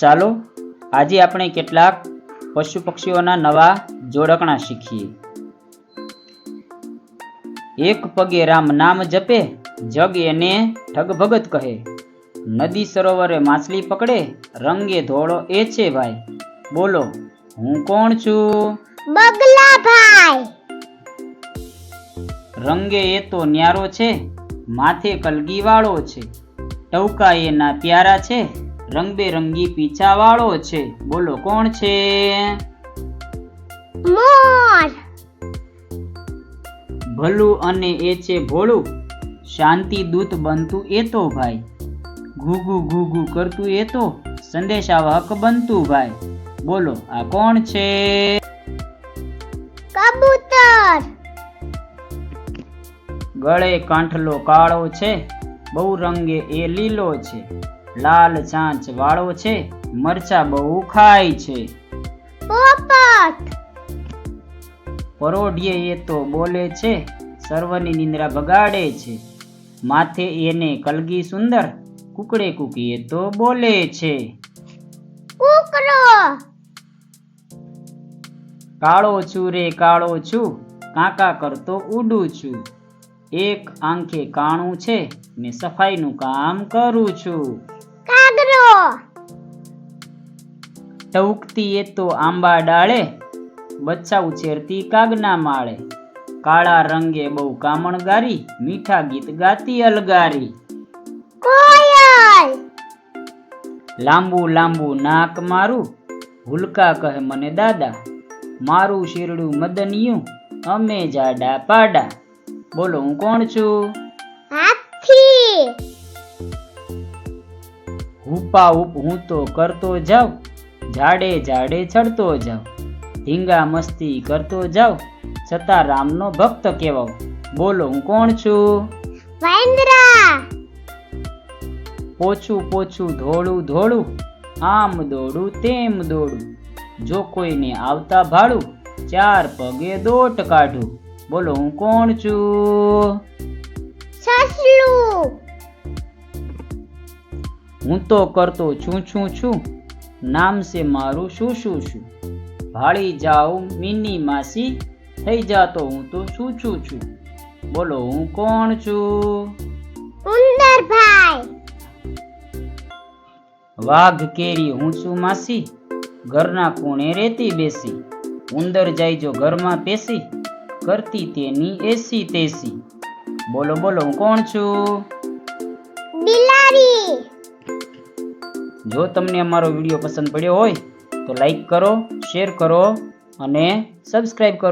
ચાલો આજે આપણે કેટલાક પશુ પક્ષીઓના નવા જોડકણા શીખીએ. એક પગે રામ નામ જપે જગ એને ઠગભગત કહે. નદી સરોવરે માછલી પકડે રંગે ધોળો એ છે ભાઈ. બોલો હું કોણ છું? બગલા ભાઈ. રંગે એ તો ન્યારો છે માથે કલગી વાળો છે. ટવકા એના પ્યારા છે. રંગબેરંગી પીછા વાળો છે. બોલો કોણ છે? મોર. ભલું અને એ છે ભોળું. શાંતિ દૂત બનતું એ તો ભાઈ. ઘૂઘુ ઘૂઘુ કરતું એ તો સંદેશાવાહક બનતું ભાઈ. બોલો આ કોણ છે? કબૂતર. ગળે કાંઠલો કાળો છે. બહુ રંગે એ લીલો છે. લાલ ચાંચ વાળો છે મરચા બહુ ખાય છે. પોપટ! પરોઢીએ એ તો બોલે છે સર્વની નિંદ્રા બગાડે છે. માથે એને કલગી સુંદર કુકડે કુકી એ તો બોલે છે. કૂકરો! કાળો છું રે કાળો છું કાકા કરતો ઉડું છું. એક આંખે કાણું છે ને સફાઈનું કામ કરું છું. કાગરો ટવકતી એ તો આંબા ડાળે બચ્ચા ઉછેરતી કાગના માળે. કાળા રંગે બહુ કામણગારી મીઠા ગીત ગાતી અલગારી. કોયલ લાંબુ લાંબુ નાક મારું હુલકા કહે મને દાદા. મારું શીરડું મદનિયું અમે જાડા પાડા. બોલો હું કોણ છું? હાથી. હુપા હુપ હું તો કરતો જાઉં જાડે જાડે ચડતો જાઉં ધીંગા મસ્તી કરતો જાઉં છતાં રામનો ભક્ત કહેવાઉં બોલો હું કોણ છું? વાંદરા પોછું પોછું ધોળું ધોળું આમ દોડું તેમ દોડું જો કોઈને આવતા ભાડું ચાર પગે દોટ કાઢું. બોલો હું કોણ છું? સસલું હું તો કરતો છું છું છું. નામ છે મારું શું શું શું? ભાળી જાઉં મિની માસી થઈ જાતો હું તો શું છું છું. બોલો હું કોણ છું? ઉંદરભાઈ. વાઘ કેરી હું છું માસી ઘરના કોણે રેતી બેસી? ઉંદર જાય જો ઘરમાં પેસી કરતી તેની એસી તેસી. બોલો બોલો હું કોણ છું? બિલાડી. જો તમને અમારો વીડિયો પસંદ પડ્યો હોય, તો લાઈક કરો શેર કરો અને સબસ્ક્રાઈબ કરો.